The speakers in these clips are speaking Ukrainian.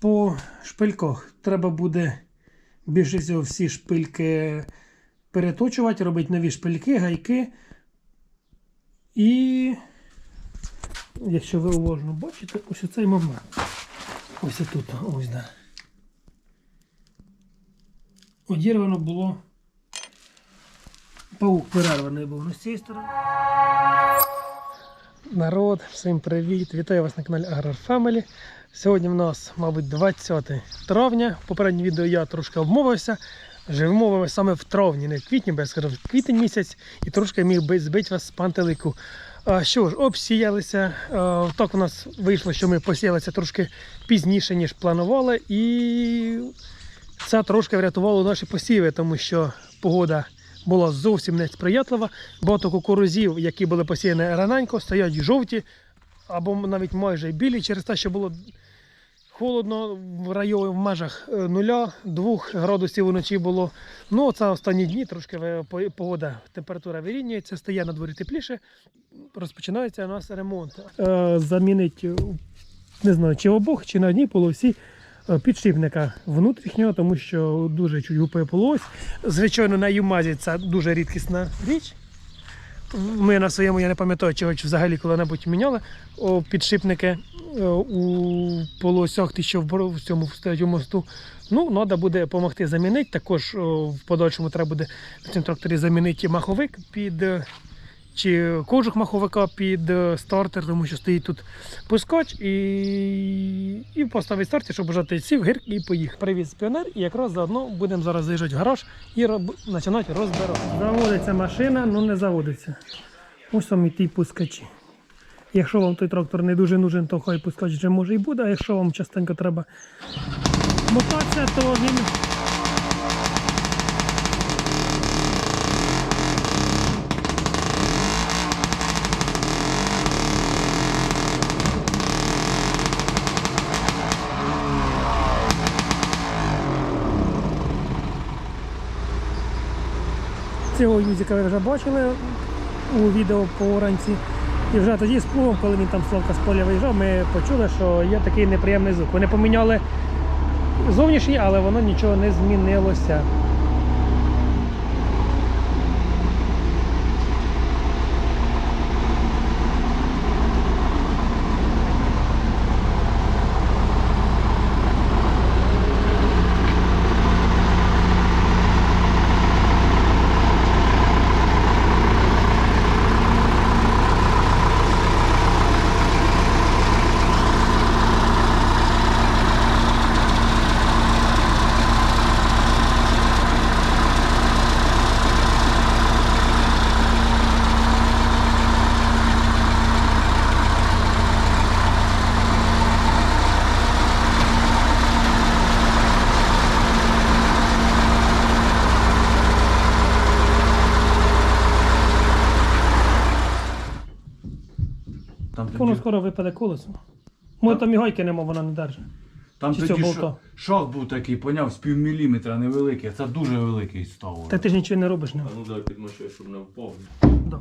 По шпильках треба буде більше всього всі шпильки переточувати, робити нові шпильки, гайки. І якщо ви уважно бачите, ось цей момент. Ось тут, ось да. Одірвано було. Паук перерваний був на з цієї сторони. Народ, всім привіт! Вітаю вас на каналі Agrar Family. Сьогодні в нас, мабуть, 20 травня. В попередньому відео я трошки обмовився. Вже вмовився саме в травні, не в квітні, бо я сказав квітень місяць і трошки міг би збити вас з пантелику. Що ж, обсіялися. Так у нас вийшло, що ми посіялися трошки пізніше, ніж планували. І це трошки врятувало наші посіви, тому що погода була зовсім не сприятлива. Багато кукурузів, які були посіяні раненько, стоять жовті або навіть майже білі через те, що було холодно в районі в межах е, нуля, 2 градусів вночі було. Ну, це останні дні трошки е, по- погода, температура вирівнюється, стає на дворі тепліше. Розпочинається у нас ремонт. Е, замінить, е, не знаю, чи обох, чи на одній полосі е, підшипника внутрішнього, тому що дуже чуть гупає полось. Звичайно, на Юмазі це дуже рідкісна річ. Ми на своєму, я не пам'ятаю, чого взагалі коли-небудь міняли о, підшипники о, у полосях, ти що в в цьому стоять мосту. Ну, треба буде допомогти замінити. Також о, в подальшому треба буде на цьому тракторі замінити маховик під е, чи кожух маховика під е, стартер, тому що стоїть тут пускач і, і поставить стартер, щоб вжати сів, гирк і поїхав. Привіз піонер, і якраз заодно будемо зараз заїжджати в гараж і роб... починати розбирати. Заводиться машина, але не заводиться. Ось там і ті пускачі. Якщо вам той трактор не дуже нужен, то хай пускач вже може і буде, а якщо вам частенько треба мотатися, то він Цього юзика ви вже бачили у відео по оранці. І вже тоді з плугом, коли він там Славка з поля виїжджав, ми почули, що є такий неприємний звук. Вони поміняли зовнішній, але воно нічого не змінилося. Скоро випаде колесо. Може там і гайки нема, вона не держить. там чи тоді цього шо- болта? шов був такий, поняв, з пів міліметра невеликий, а це дуже великий став. Та ти ж нічого не робиш ним. А ну дай підмощуй, щоб не впав. Да.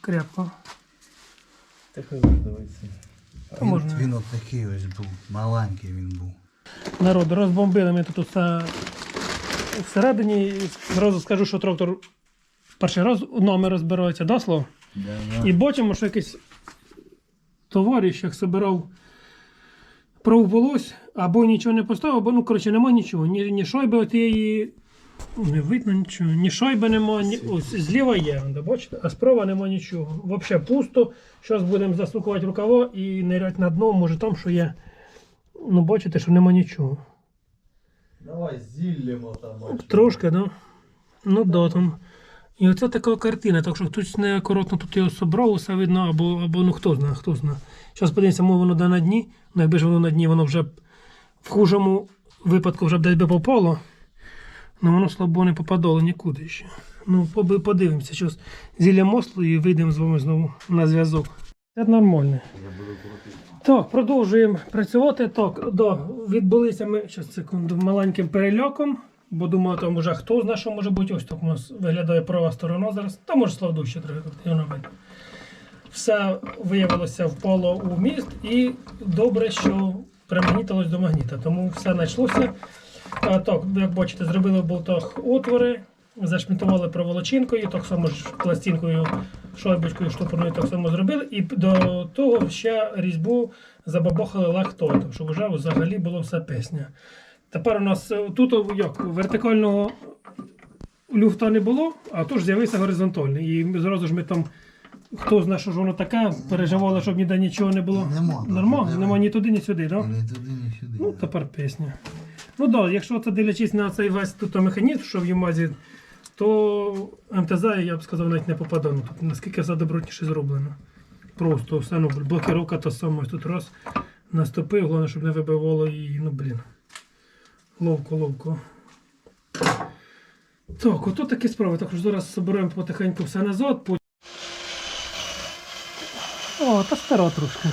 Крепко. Не дивиться. Він, можна. він от такий ось був, маленький він був. Народ, розбомбили ми тут усе всередині. І Зразу скажу, що трактор перший раз номер розбирається, да, Слав? І бачимо, що якийсь товариш, як собирав проволось, або нічого не поставив, або ну, коротше, нема нічого. Ні, ні шайби отієї. Не видно нічого, ні шайби нема, ні... ось зліва є, бачите, а справа нема нічого. Взагалі пусто. Зараз будемо засукувати рукава і ниряти на дно, може там що є. Ну, бачите, що нема нічого. Давай зіллємо там. Трошки, да? Ну да, там. І оце така картина, так що хтось неакуратно тут його собрав, усе видно, або, або ну хто знає, хто знає. Зараз подивимося, може воно де на дні. Ну, якби ж воно на дні, воно вже б в хужому випадку вже б десь би попало. Ну воно слабо не попадало нікуди ще. Ну, подивимося, що зілля мослу і вийдемо з вами знову на зв'язок. Це нормально. Так, продовжуємо працювати. Так, да, відбулися ми зараз секунду маленьким перельоком, бо думаю, там уже хто знає, що може бути. Ось так у нас виглядає права сторона зараз. Та може славду ще крутити, все виявилося впало у міст, і добре, що примагнітилось до магніта. Тому все знайшлося. А, так, як бачите, зробили в болтах отвори, зашмітували проволочинкою, так само ж пластинкою, шайбочкою штопорною так само зробили. І до того ще різьбу забабахали лахтотом, щоб вже взагалі було все пісня. Тепер у нас е, тут як, вертикального люфта не було, а тут з'явився горизонтальний. І зразу ж ми там, хто знає, що ж воно таке, переживали, щоб ніде нічого не було. Нема, Нормально, нема. нема ні туди, ні сюди, так? Ні туди, ні сюди. Ну, тепер пісня. Ну так, да, якщо це дивлячись на цей весь тут механізм, що в Юмазі, то МТЗ, я б сказав, навіть не попаде. Ну, тут наскільки все добротніше зроблено. Просто все, ну, блокировка та сама. Тут раз наступив, головне, щоб не вибивало і, ну, блін. Ловко, ловко. Так, ото такі справи. Також зараз зберемо потихеньку все назад. потім- О, та стара трошки.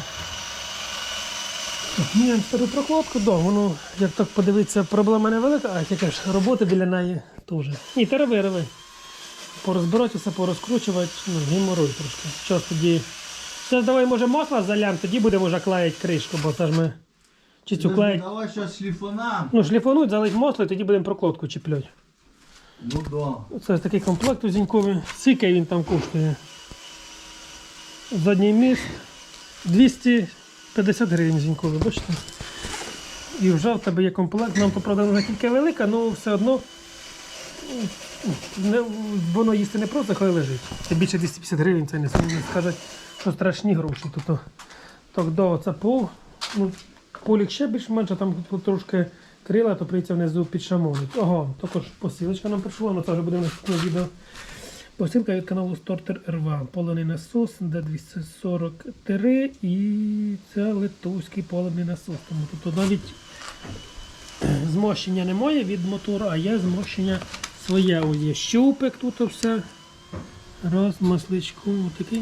Міняємо стару прокладку, да, воно, як так подивитися, проблема невелика, а тільки ж роботи біля неї теж. Ні, та рови, рови. Порозбирати все, порозкручувати, ну, геморой трошки. Зараз тоді. Зараз давай, може, масло залям, тоді будемо вже клеїти кришку, бо це ж ми. Чи цю клеїть. Давай зараз шліфонам. Ну, шліфануть, залить масло і тоді будемо прокладку чіпляти. Ну да. Це такий комплект узіньковий. Скільки він там коштує? Задній міст 250 гривень зіньковий, бачите? І вже в тебе є комплект. Нам, правда, вона тільки велика, але все одно не, воно їсти не просто, хай лежить. Це більше 250 гривень, це не скажуть, що страшні гроші. Тобто, так, да, це пол. Ну, полік ще більш-менше, там трошки крила, то прийдеться внизу підшамонить. Ага, також посилочка нам прийшла, але це вже буде в наступному відео. Посилка від каналу Стортер РВ. Полений насос D243 і це литовський полений насос. Тому тут навіть змощення немає від мотора, а є змощення своє. Ось є щупик, тут все. Раз, масличку, отакий.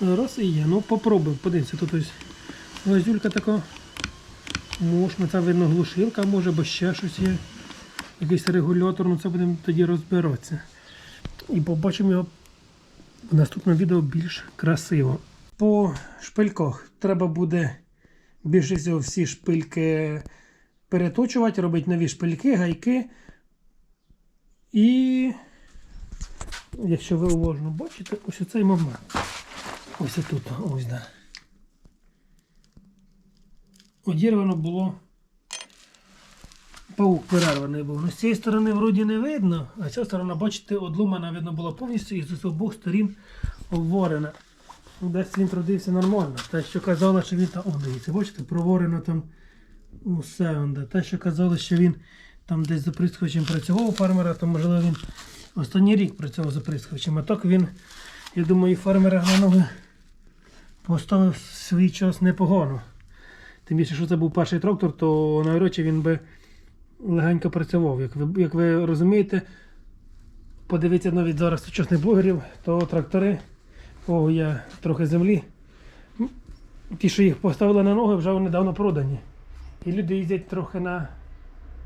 Раз і є. Ну попробуємо, подивимося. Тут ось лазюлька така. Можна, це видно глушилка може, бо ще щось є. Якийсь регулятор, ну це будемо тоді розбиратися. І побачимо його в наступному відео більш красиво. По шпильках треба буде більше всього всі шпильки переточувати, робити нові шпильки, гайки. І якщо ви уважно бачите, ось цей момент. Ось тут, ось да. Одірвано було. Паук перерваний був. Ну, з цієї сторони вроді не видно, а ця сторона, бачите, одломана видно була повністю і з обох сторін обворена. Десь він трудився нормально. Те, що казали, що він там, дивіться, бачите, проворено там усе. Те, що казали, що він там десь за прискочем працював у фермера, то можливо він останній рік працював за прискочем. А так він, я думаю, фермера на ноги поставив свій час непогано. Тим більше, що це був перший трактор, то навряд чи він би легенько працював. Як ви, як ви розумієте, подивіться навіть зараз сучасних блогерів, то трактори, кого є трохи землі, ті, що їх поставили на ноги, вже вони давно продані. І люди їздять трохи на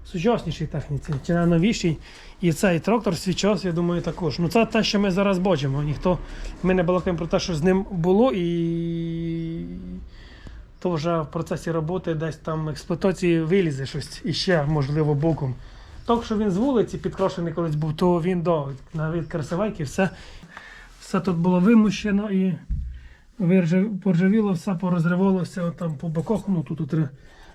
сучаснішій техніці, чи на новішій. І цей трактор свій час, я думаю, також. Ну це те, що ми зараз бачимо. Ніхто, ми не балакаємо про те, що з ним було, і то вже в процесі роботи десь там експлуатації вилізе щось іще, можливо, боком. Так, що він з вулиці підкрашений колись був, то він до навіть красивайки, все, все тут було вимущено і поржавіло, все порозривалося там по боках. Ну тут треба.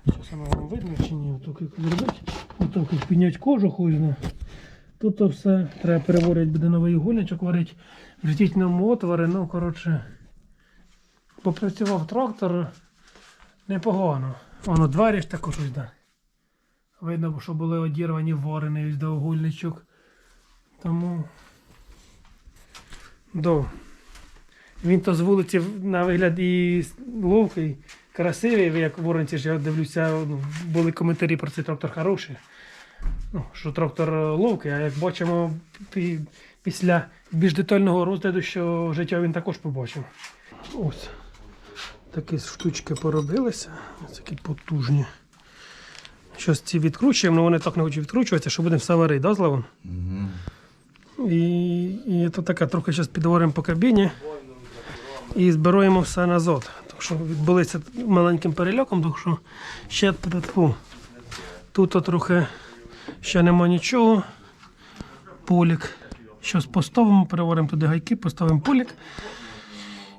Що саме вам видно чи ні? Отак як зробити. Отак як підняти кожу хожно. Тут то все треба переворювати, буде новий гульничок варити, вжитіть нам отвори, ну коротше. Попрацював трактор непогано. Воно двері ж також ось да. Видно, що були одірвані ворени ось до огульничок. Тому. До. Він то з вулиці на вигляд і ловкий, красивий, як воронці ж я дивлюся, ну, були коментарі про цей трактор хороший. Ну, що трактор ловкий, а як бачимо пі- після більш детального розгляду, що життя він також побачив. Ось. Такі штучки поробилися. Ось такі потужні. Щось ці відкручуємо, але вони так не хочуть відкручуватися, що будемо все варити, да? Угу. І, і то таке трохи зараз підговоримо по кабіні. і збираємо все на азот. Так що відбулися маленьким перельоком, так що ще тьфу. Тут трохи ще нема нічого. Полік. Щось поставимо, переваримо туди гайки, поставимо полік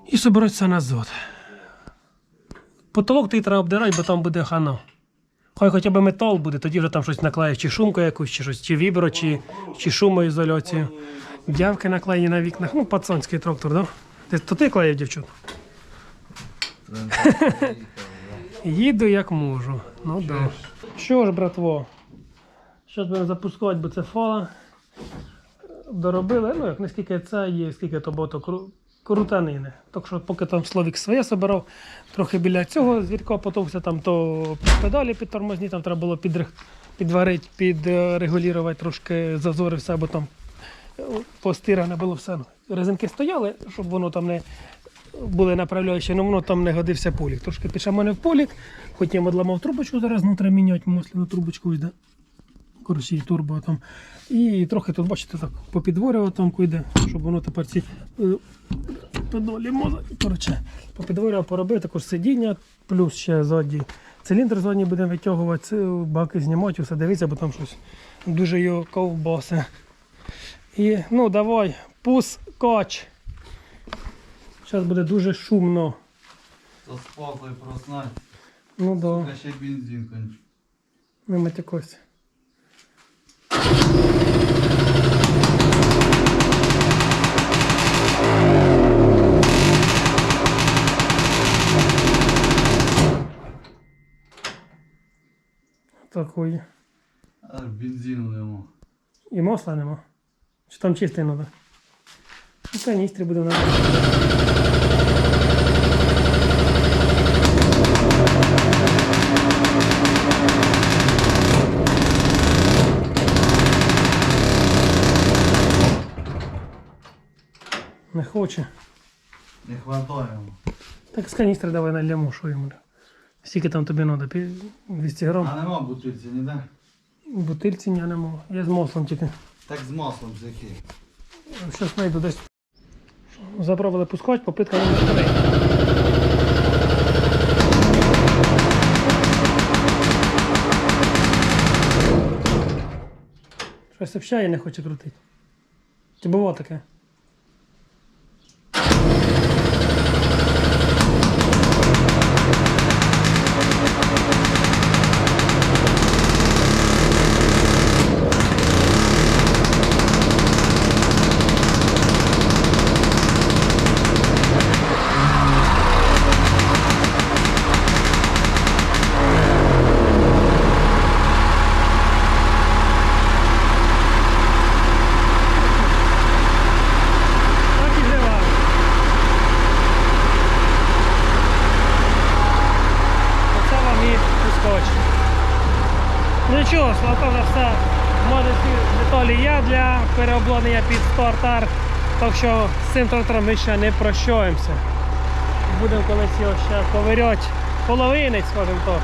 і соберуть все на азот. Потолок ти треба обдирати, бо там буде хана. Хай хоча б метал буде, тоді вже там щось наклеїш, чи шумку якусь, чи щось, чи вібро, чи, чи шумоізоляцію. Дявки наклеєні на вікнах. Ну, пацанський трактор, да? Ти, то ти клеїв дівчат? Їду як можу. Ну да. Що ж, братво? Зараз будемо запускати, бо це фала. Доробили, ну як не скільки це є, скільки то кру... крутанини. Так що поки там Словік своє собирав, трохи біля цього звідка потовся, там то педалі підтормозні, там треба було підварити, підрегулювати трошки зазори, все, бо там е, постиране було все. Резинки стояли, щоб воно там не були направляючі, але воно там не годився полік. Трошки підшаманив полік, потім одламав трубочку, зараз ну, треба міняти масляну трубочку йде. Коротше, і турбо там. І трохи тут, бачите, так попідворював там куди, щоб воно тепер ці е, педалі мозок. Коротше, попідворював, поробив також сидіння, плюс ще ззаді циліндр задній будемо витягувати, баки знімати, все дивіться, бо там щось дуже його ковбаси. І ну давай, пускач. Зараз буде дуже шумно. То спокій проснать. Ну да, ще бензин кончив. не матякось. Такої. Аж бензину нема. І масла нема. Чи там чистий треба? У каністрі буде надо. Хоче. Не хватає. Так з каністри давай нальємо, що йому. Скільки там тобі треба? 200 грам. А нема бутильці, ніде? В бутильці ні, нема. Я з маслом тільки. Так з маслом з яким. Щось знайду десь. Заправили пускач, попитка номер 3. Щось взагалі не хоче крутити. Чи було таке? Ну нічого, Славко вже все. Може ці деталі є для переобладнання під стартар. Так що з цим трактором ми ще не прощаємося. Будемо колись його ще ковиряти. Половинець, скажімо так.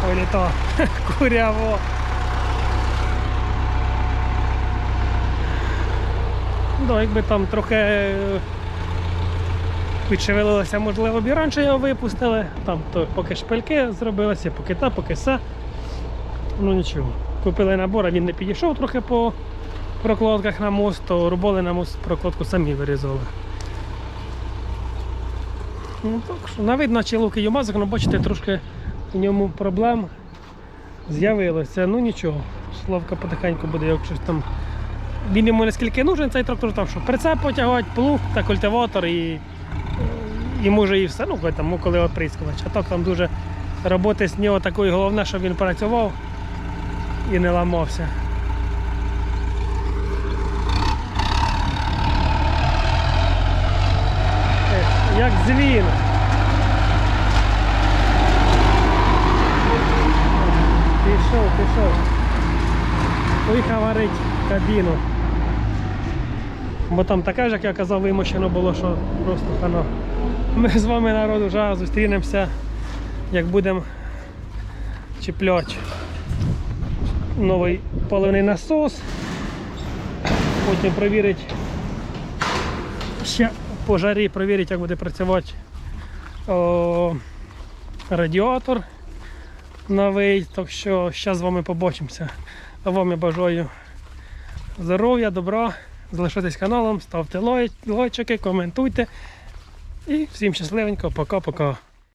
Такое літо. Куряво. Ну, якби там трохи е, підшевелилося, можливо, б і раніше його випустили. Там то поки шпильки зробилися, поки та, поки все. Ну нічого. Купили набор, а він не підійшов трохи по прокладках на мост, то рубали на мост прокладку самі вирізали. Ну так що, на вид наче луки Юмазик, але бачите, трошки в ньому проблем з'явилося. Ну нічого, Славка потихеньку буде, як щось там він йому наскільки нужен цей трактор, там що прицеп потягати, плуг та культиватор і, і може і все. Ну, там, ну, коли оприскувач. А так там дуже роботи з нього такої головне, щоб він працював і не ламався. Як дзвін. Пішов, пішов. Поїхав варить кабіну. Бо там таке ж, як я казав, вимощено було, що просто хано. Ми з вами народ вже зустрінемося, як будемо чіпляти новий паливний насос. Потім перевірити ще по жарі як буде працювати о, радіатор новий. Так що зараз з вами побачимося. А вам я бажаю здоров'я, добра. Залишайтесь каналом, ставте лайчики, коментуйте. І всім щасливенько, пока-пока.